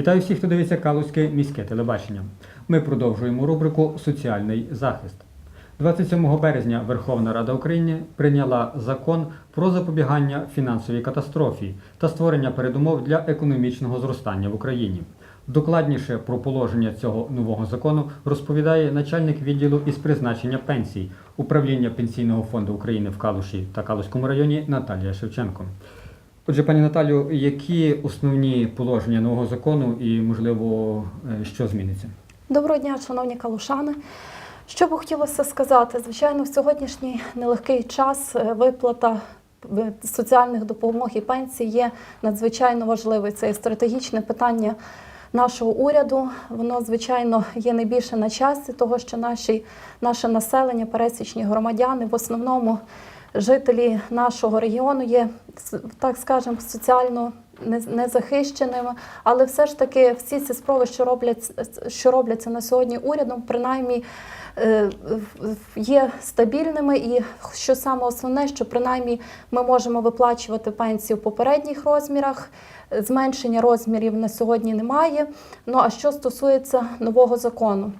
Вітаю всіх, хто дивиться Калузьке міське телебачення. Ми продовжуємо рубрику Соціальний захист. 27 березня Верховна Рада України прийняла закон про запобігання фінансовій катастрофі та створення передумов для економічного зростання в Україні. Докладніше про положення цього нового закону розповідає начальник відділу із призначення пенсій управління Пенсійного фонду України в Калуші та Калузькому районі Наталія Шевченко. Отже, пані Наталю, які основні положення нового закону і, можливо, е, що зміниться? Доброго дня, шановні калушани. Що би хотілося сказати, звичайно, в сьогоднішній нелегкий час е, виплата е, соціальних допомог і пенсій є надзвичайно важливою. Це є стратегічне питання нашого уряду. Воно, звичайно, є найбільше на часі, того що наші, наше населення, пересічні громадяни, в основному жителі нашого регіону є, так скажемо, соціально не- незахищеними, але все ж таки всі ці спроби, що роблять, що робляться на сьогодні урядом, принаймні е, є стабільними, і що саме основне, що принаймні ми можемо виплачувати пенсію в попередніх розмірах. Зменшення розмірів на сьогодні немає. Ну а що стосується нового закону,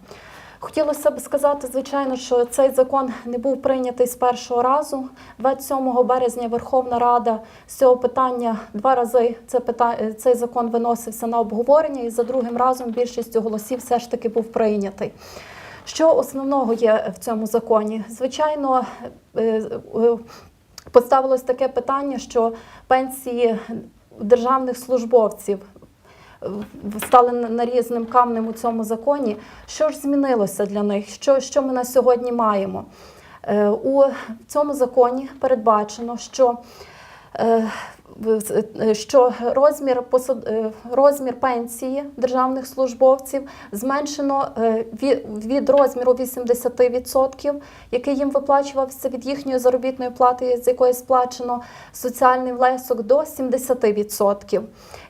Хотілося б сказати, звичайно, що цей закон не був прийнятий з першого разу. 27 березня Верховна Рада з цього питання два рази це питання, цей закон виносився на обговорення, і за другим разом більшістю голосів все ж таки був прийнятий. Що основного є в цьому законі? Звичайно, е, е, поставилось таке питання, що пенсії державних службовців стали нарізним камнем у цьому законі. Що ж змінилося для них? Що, що ми на сьогодні маємо? Е, У цьому законі передбачено, що е, що розмір е, розмір пенсії державних службовців зменшено е, від, розміру 80%, який їм виплачувався від їхньої заробітної плати, з якої сплачено соціальний внесок, до 70%.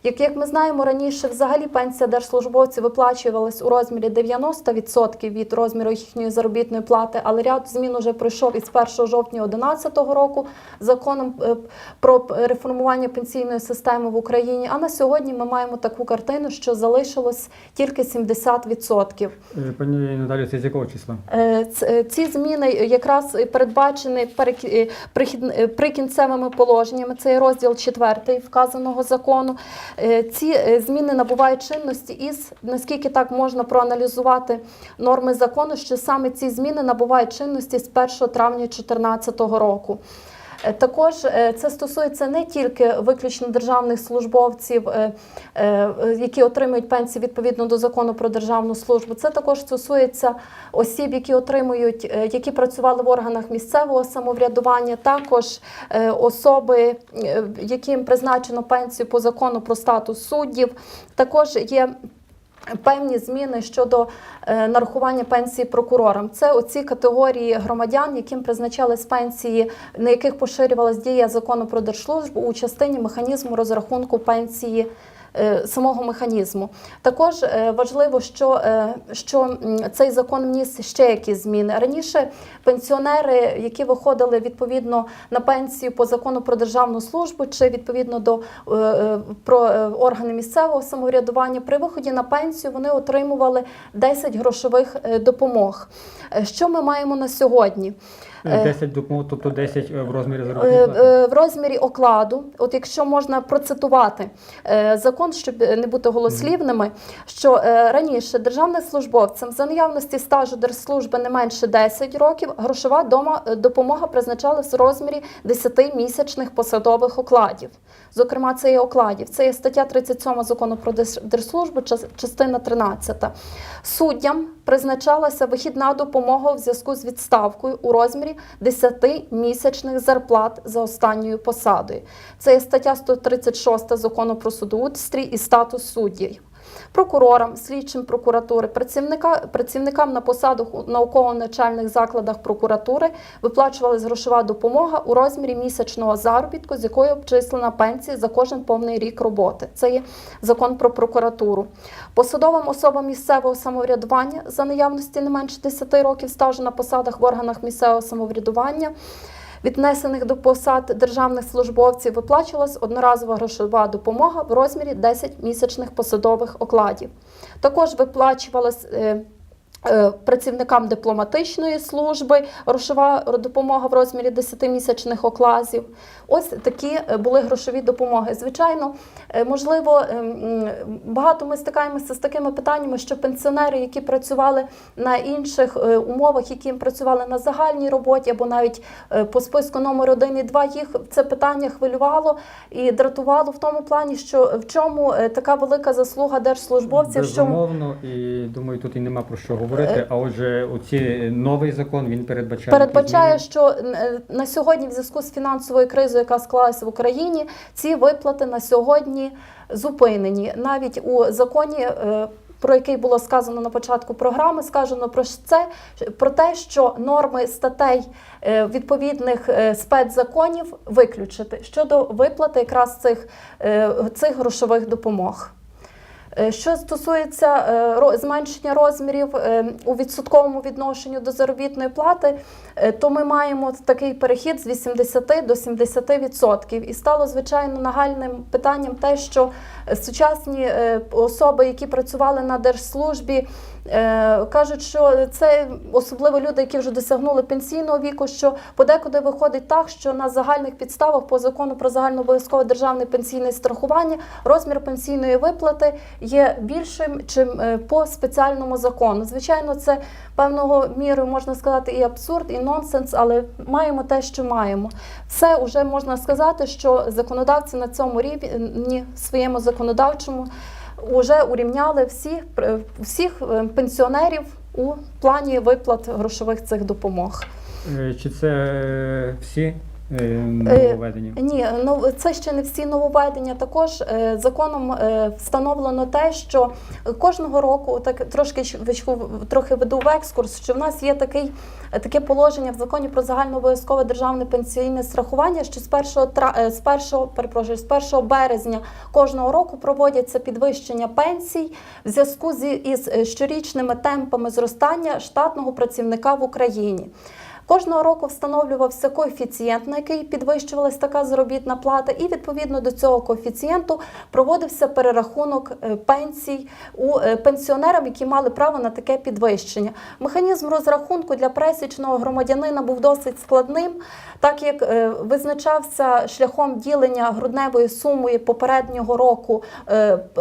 Як, як ми знаємо, раніше взагалі пенсія держслужбовців виплачувалась у розмірі 90% від розміру їхньої заробітної плати, але ряд змін уже пройшов із 1 жовтня 2011 року законом е, про реформування пенсійної системи в Україні. А на сьогодні ми маємо таку картину, що залишилось тільки 70%. Е, Пані Наталю, це з якого числа? Е, е, Ці зміни якраз передбачені прикінцевими положеннями. Це розділ 4 вказаного закону. Ці зміни набувають чинності із наскільки так можна проаналізувати норми закону, що саме ці зміни набувають чинності з 1 травня 2014 року. Е, Також е, це стосується не тільки виключно державних службовців, е, які отримують пенсії відповідно до закону про державну службу. Це також стосується осіб, які отримують, які працювали в органах місцевого самоврядування, також особи, яким призначено пенсію по закону про статус суддів. Також є Певні зміни щодо е, нарахування пенсії прокурорам. Це оці категорії громадян, яким призначались пенсії, на яких поширювалась дія закону про держслужбу у частині механізму розрахунку пенсії. Е, Самого механізму також е, важливо, що, е, що цей закон вніс ще якісь зміни. Раніше пенсіонери, які виходили відповідно на пенсію по закону про державну службу, чи відповідно до про органи місцевого самоврядування, при виході на пенсію вони отримували 10 грошових допомог. Що ми маємо на сьогодні? Е, Е, 10 допомог, тобто 10 е, в розмірі заробітної плати? е, В розмірі окладу, от якщо можна процитувати закон, щоб не бути голослівними, що раніше державним службовцям за наявності стажу держслужби не менше 10 років грошова дома, допомога призначалась в розмірі 10 місячних посадових окладів. Зокрема, це є окладів. Це є стаття 37 закону про держ- держслужбу, час- частина 13. Суддям призначалася вихідна допомога в зв'язку з відставкою у розмірі 10 місячних зарплат за останньою посадою. Це є стаття 136 закону про судоустрій і статус суддів. Прокурорам, слідчим прокуратури, працівника, працівникам на посадах у науково-навчальних закладах прокуратури виплачувалась грошова допомога у розмірі місячного заробітку, з якої обчислена пенсія за кожен повний рік роботи. Це є закон про прокуратуру. Посадовим особам місцевого самоврядування за наявності не менше 10 років стажу на посадах в органах місцевого самоврядування віднесених до посад державних службовців виплачувалась одноразова грошова допомога в розмірі 10 місячних посадових окладів. Також виплачувалась е, працівникам дипломатичної служби грошова допомога в розмірі 10-місячних окладів. Ось такі е, були грошові допомоги. Звичайно, е, можливо, ем, багато ми стикаємося з такими питаннями, що пенсіонери, які працювали на інших е, умовах, які працювали на загальній роботі або навіть е, по списку номер 1 і 2, їх це питання хвилювало і дратувало в тому плані, що в чому е, така велика заслуга держслужбовців, що Безумовно, і думаю, тут і нема про що говорити. Е, А отже, оці новий закон він передбачає передбачає, що е, на сьогодні, в зв'язку з фінансовою кризою, яка склалася в Україні, ці виплати на сьогодні зупинені. Навіть у законі. е, Про який було сказано на початку програми, сказано про це про те, що норми статей відповідних спецзаконів виключити щодо виплати якраз цих, цих грошових допомог. Е, Що стосується е, зменшення розмірів е, у відсотковому відношенню до заробітної плати, то ми маємо такий перехід з 80 до 70%. І стало звичайно нагальним питанням те, що сучасні е, особи, які працювали на держслужбі, е, кажуть, що це особливо люди, які вже досягнули пенсійного віку, що подекуди виходить так, що на загальних підставах по закону про загальнообов'язкове державне пенсійне страхування розмір пенсійної виплати є більшим, чим е, по спеціальному закону. Звичайно, це певного мірою можна сказати і абсурд, і нонсенс, але маємо те, що маємо. Це вже можна сказати, що законодавці на цьому рівні своєму законодавчому вже урівняли всіх, всіх е, пенсіонерів у плані виплат грошових цих допомог. Е, Чи це е, всі е, нововведення? Ні, ну це ще не всі нововведення. Також е, законом е, встановлено те, що кожного року так трошки трохи веду в екскурс, що в нас є такий. Таке положення в законі про загальнообов'язкове державне пенсійне страхування, що з 1, тра... е, з 1, перепрошую, з 1 березня кожного року проводяться підвищення пенсій в зв'язку зі із е, щорічними темпами зростання штатного працівника в Україні. Кожного року встановлювався коефіцієнт, на який підвищувалась така заробітна плата, і відповідно до цього коефіцієнту проводився перерахунок е, пенсій у е, пенсіонерам, які мали право на таке підвищення. Механізм розрахунку для пересічного громадянина був досить складним, так як е, визначався шляхом ділення грудневої суми попереднього року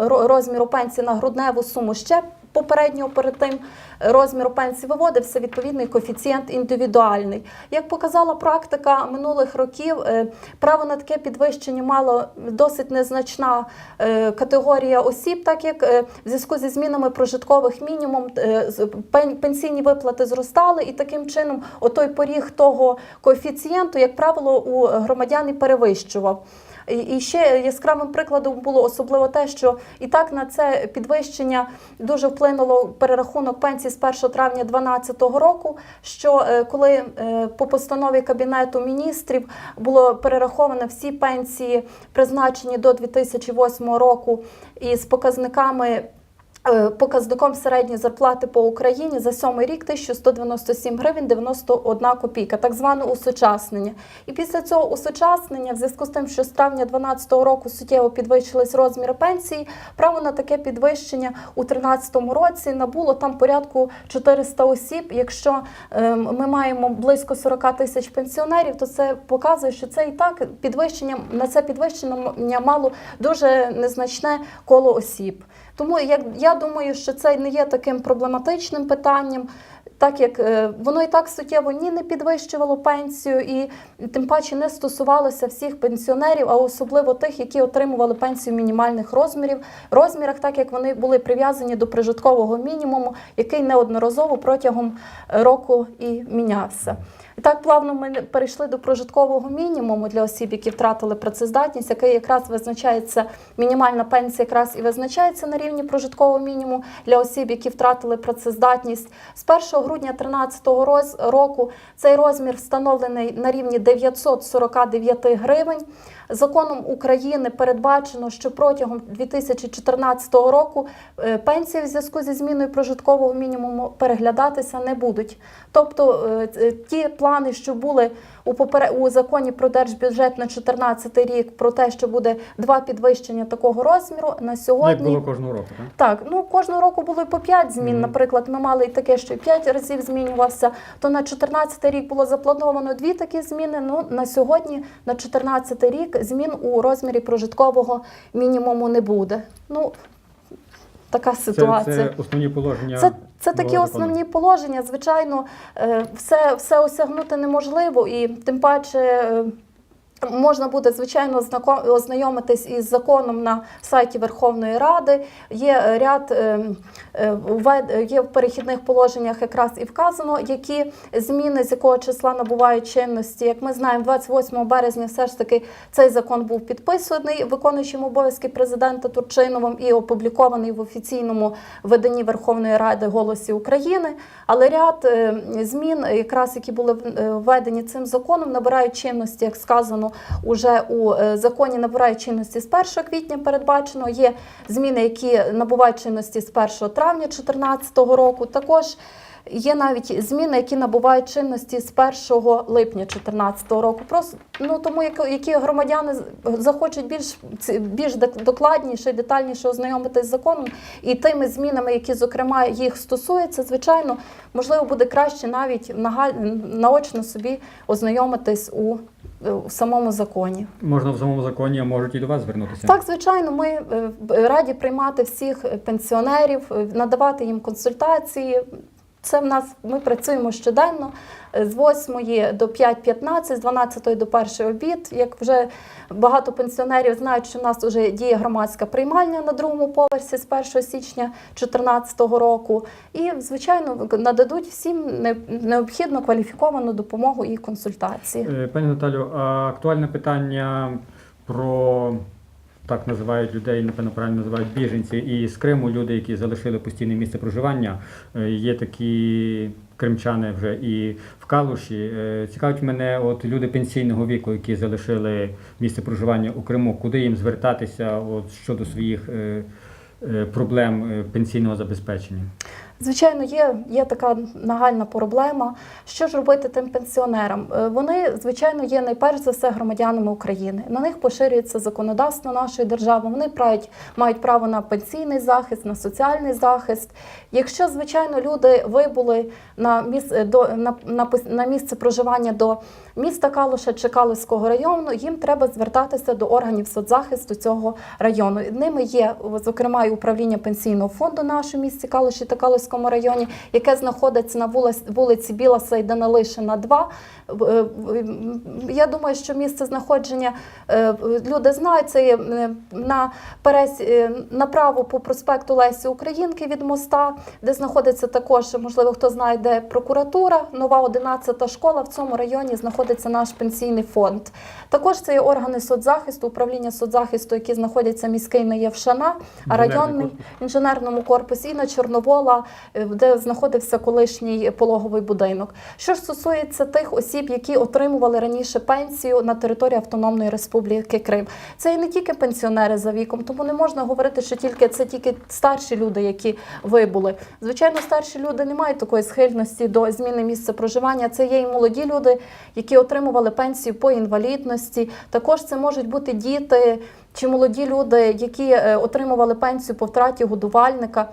розміру пенсії на грудневу суму ще попереднього перед тим розміру пенсії виводився відповідний коефіцієнт індивідуальний. Як показала практика минулих років, е, право на таке підвищення мало досить незначна е, категорія осіб, так як е, в зв'язку зі змінами прожиткових мінімум пенсійні виплати зростали, і таким чином отой поріг того коефіцієнту, як правило, у громадян і перевищував. І- І ще яскравим прикладом було особливо те, що і так на це підвищення дуже вплинуло перерахунок пенсій з 1 травня 2012 року. Що е, коли е, по постанові Кабінету міністрів було перераховано всі пенсії, призначені до 2008 року, із показниками. Е, Показником середньої зарплати по Україні за сьомий рік 1197 гривень 91 копійка, так зване усучаснення. І після цього усучаснення, в зв'язку з тим, що з травня 2012 року суттєво підвищились розміри пенсії, право на таке підвищення у 2013 році набуло там порядку 400 осіб. Якщо е, ми маємо близько 40 тисяч пенсіонерів, то це показує, що це і так підвищення на це підвищення мало дуже незначне коло осіб. Тому як я думаю, що це не є таким проблематичним питанням, так як е, воно і так суттєво ні не підвищувало пенсію, і тим паче не стосувалося всіх пенсіонерів, а особливо тих, які отримували пенсію мінімальних розмірів, розмірах, так як вони були прив'язані до прожиткового мінімуму, який неодноразово протягом е, року і мінявся. Так плавно ми перейшли до прожиткового мінімуму для осіб, які втратили працездатність, який якраз визначається мінімальна пенсія, якраз і визначається на рівні прожиткового мінімуму для осіб, які втратили працездатність. З 1 грудня 2013 року цей розмір встановлений на рівні 949 гривень. Законом України передбачено, що протягом 2014 року е, пенсії в зв'язку зі зміною прожиткового мінімуму переглядатися не будуть. Тобто е, е, ті плани, що були у попере... у законі про держбюджет на 2014 рік, про те, що буде два підвищення такого розміру, на Ну, як сьогодні було кожного року, так? так, ну кожного року було і по 5 змін. Мгм. Наприклад, ми мали і таке, що і 5 разів змінювався. То на 14 рік було заплановано дві такі зміни. Ну на сьогодні, на 14 рік, змін у розмірі прожиткового мінімуму не буде. Ну така ситуація. це основні положення. Це, це такі закону. основні положення. Звичайно, е, все, все осягнути неможливо, і тим паче. Можна буде звичайно ознайомитись із законом на сайті Верховної Ради. Є ряд е, е, є в перехідних положеннях якраз і вказано, які зміни з якого числа набувають чинності. Як ми знаємо, 28 березня все ж таки цей закон був підписаний виконуючим обов'язки президента Турчиновим і опублікований в офіційному виданні Верховної Ради Голосі України. Але ряд е, змін, якраз які були введені цим законом, набирають чинності, як сказано, уже у е, законі набирають чинності з 1 квітня. Передбачено є зміни, які набувають чинності з 1 травня 2014 року. Також Є навіть зміни, які набувають чинності з 1 липня 2014 року. Просто ну тому, які громадяни захочуть більш більш докладніше і детальніше ознайомитись з законом і тими змінами, які зокрема їх стосуються, звичайно, можливо, буде краще навіть наочно собі ознайомитись у, у самому законі. Можна в самому законі, а можуть і до вас звернутися. Так, звичайно, ми е, раді приймати всіх пенсіонерів, е, надавати їм консультації. Це в нас ми працюємо щоденно е, з 8 до 5.15, з 12 до 1 обід. Як вже багато пенсіонерів знають, що в нас вже діє громадська приймальня на другому поверсі з 1 січня 2014 року. І, звичайно, нададуть всім не- необхідну кваліфіковану допомогу і консультації. Е, Пані Наталю, актуальне питання про так називають людей, напевно, правильно називають біженці, і з Криму люди, які залишили постійне місце проживання. Е, Є такі кримчани вже і в Калуші. Е, Цікавить мене, от люди пенсійного віку, які залишили місце проживання у Криму, куди їм звертатися от, щодо своїх е, проблем пенсійного забезпечення. Звичайно, є, є така нагальна проблема. Що ж робити тим пенсіонерам? Е, Вони, звичайно, є найперш за все громадянами України. На них поширюється законодавство нашої держави. Вони мають, мають право на пенсійний захист, на соціальний захист. Якщо, звичайно, люди вибули на місце, до, на, на, на місце проживання до міста Калуша чи Калуського району, їм треба звертатися до органів соцзахисту цього району. Ними є, зокрема, і управління пенсійного фонду нашого місті Калуші та Калуському районі, яке знаходиться на вулиці, вулиці Біла Сейдана Лишина 2. В- е, Я думаю, що місце знаходження е, люди знають, це є е, на пересі е, направо по проспекту Лесі Українки від моста, де знаходиться також, можливо, хто знає, де прокуратура, нова 11 школа. В цьому районі знаходиться наш пенсійний фонд. Також це є органи соцзахисту, управління соцзахисту, які знаходяться міський на Євшана, а районний інженерному корпусі і на Чорновола, де знаходився колишній пологовий будинок. Що ж стосується тих осіб, які отримували раніше пенсію на території Автономної Республіки Крим, це і не тільки пенсіонери за віком, тому не можна говорити, що тільки це тільки старші люди, які вибули. Звичайно, старші люди не мають такої схильності до зміни місця проживання. Це є і молоді люди, які отримували пенсію по інвалідності. Також це можуть бути діти чи молоді люди, які е, отримували пенсію по втраті годувальника.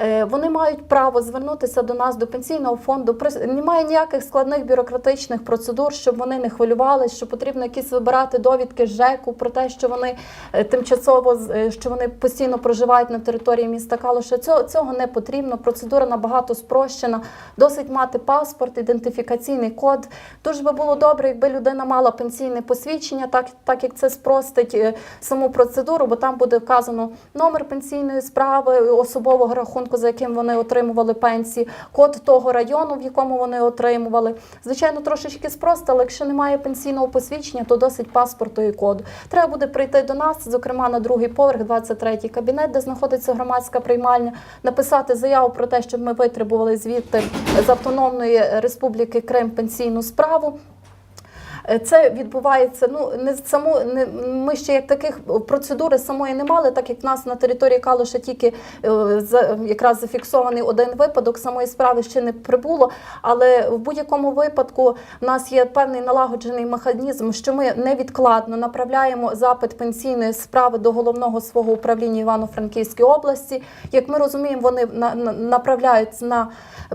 Е, Вони мають право звернутися до нас, до пенсійного фонду. Немає ніяких складних бюрократичних процедур, щоб вони не хвилювалися, що потрібно якісь вибирати довідки ЖЕКу про те, що вони е, тимчасово е, що вони постійно проживають на території міста Калуша. Цього, цього не потрібно. Процедура набагато спрощена. Досить мати паспорт, ідентифікаційний код. Дуже би було добре, якби людина мала пенсійне посвідчення, так, так як це спростить саму процедуру, бо там буде вказано номер пенсійної справи, особового рахунку рахунку, за яким вони отримували пенсії, код того району, в якому вони отримували. Звичайно, трошечки спроста, але якщо немає пенсійного посвідчення, то досить паспорту і коду. Треба буде прийти до нас, зокрема на другий поверх, 23-й кабінет, де знаходиться громадська приймальня, написати заяву про те, щоб ми витребували звідти з Автономної Республіки Крим пенсійну справу. Е, Це відбувається. Ну не саму не ми ще як таких процедури самої не мали, так як в нас на території Калуша тільки е, якраз зафіксований один випадок самої справи ще не прибуло. Але в будь-якому випадку в нас є певний налагоджений механізм, що ми невідкладно направляємо запит пенсійної справи до головного свого управління Івано-Франківської області. Як ми розуміємо, вони на, на- направляють на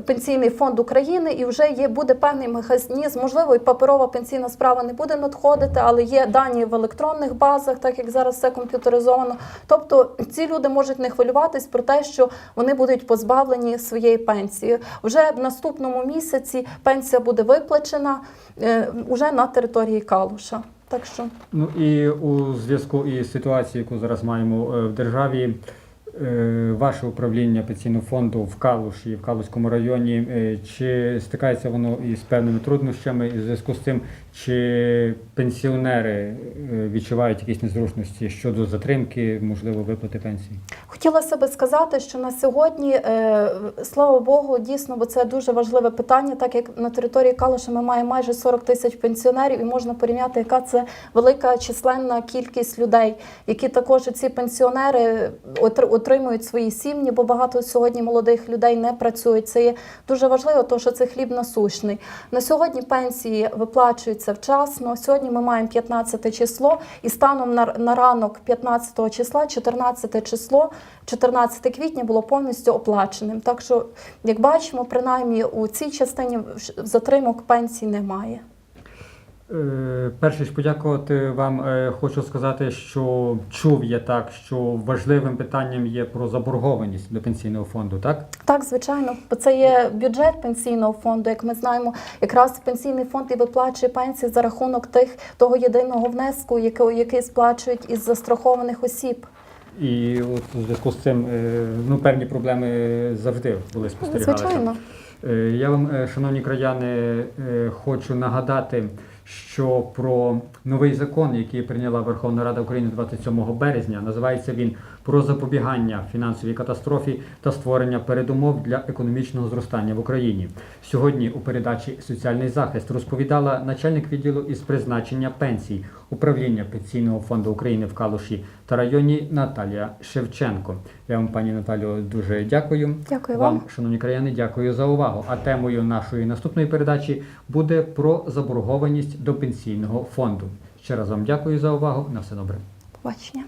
пенсійний фонд України і вже є буде певний механізм. Можливо, і паперова пенсійна справа не буде надходити, але є дані в електронних базах, так як зараз все комп'ютеризовано. Тобто ці люди можуть не хвилюватись про те, що вони будуть позбавлені своєї пенсії. Вже в наступному місяці пенсія буде виплачена е, уже на території Калуша. Так що Ну і у зв'язку із ситуацією, яку зараз маємо е, в державі, е, ваше управління пенсійного фонду в Калуші, в Калуському районі, чи стикається воно із певними труднощами і в зв'язку з цим, чи пенсіонери е, відчувають якісь незручності щодо затримки, можливо, виплати пенсії? Хотілося би сказати, що на сьогодні, е, слава Богу, дійсно, бо це дуже важливе питання, так як на території Калуша ми маємо майже 40 тисяч пенсіонерів, і можна порівняти, яка це велика численна кількість людей, які також ці пенсіонери отримують свої сім'ї, бо багато сьогодні молодих людей не працюють. Це є дуже важливо, тому що це хліб насущний. На сьогодні пенсії виплачуються вчасно. Сьогодні ми маємо 15 число, і станом на, на ранок 15 числа, 14 число, 14 квітня було повністю оплаченим. Так що, як бачимо, принаймні у цій частині затримок пенсій немає. Е, Перше ж подякувати вам. Е, Хочу сказати, що чув я так, що важливим питанням є про заборгованість до пенсійного фонду, так? Так, звичайно, бо це є бюджет пенсійного фонду. Як ми знаємо, якраз пенсійний фонд і виплачує пенсії за рахунок тих того єдиного внеску, який, який сплачують із застрахованих осіб. І от у зв'язку з цим е, ну, певні проблеми завжди були спостерігалися. Звичайно. Я вам, шановні краяни, хочу нагадати, що про новий закон, який прийняла Верховна Рада України 27 березня, називається він про запобігання фінансовій катастрофі та створення передумов для економічного зростання в Україні. Сьогодні у передачі Соціальний захист розповідала начальник відділу із призначення пенсій управління Пенсійного фонду України в Калуші та районі Наталія Шевченко. Я вам, пані Наталію, дуже дякую. Дякую вам. Шановні краяни, дякую за увагу. А темою нашої наступної передачі буде про заборгованість до пенсійного фонду. Ще раз вам дякую за увагу. На все добре. Побачення.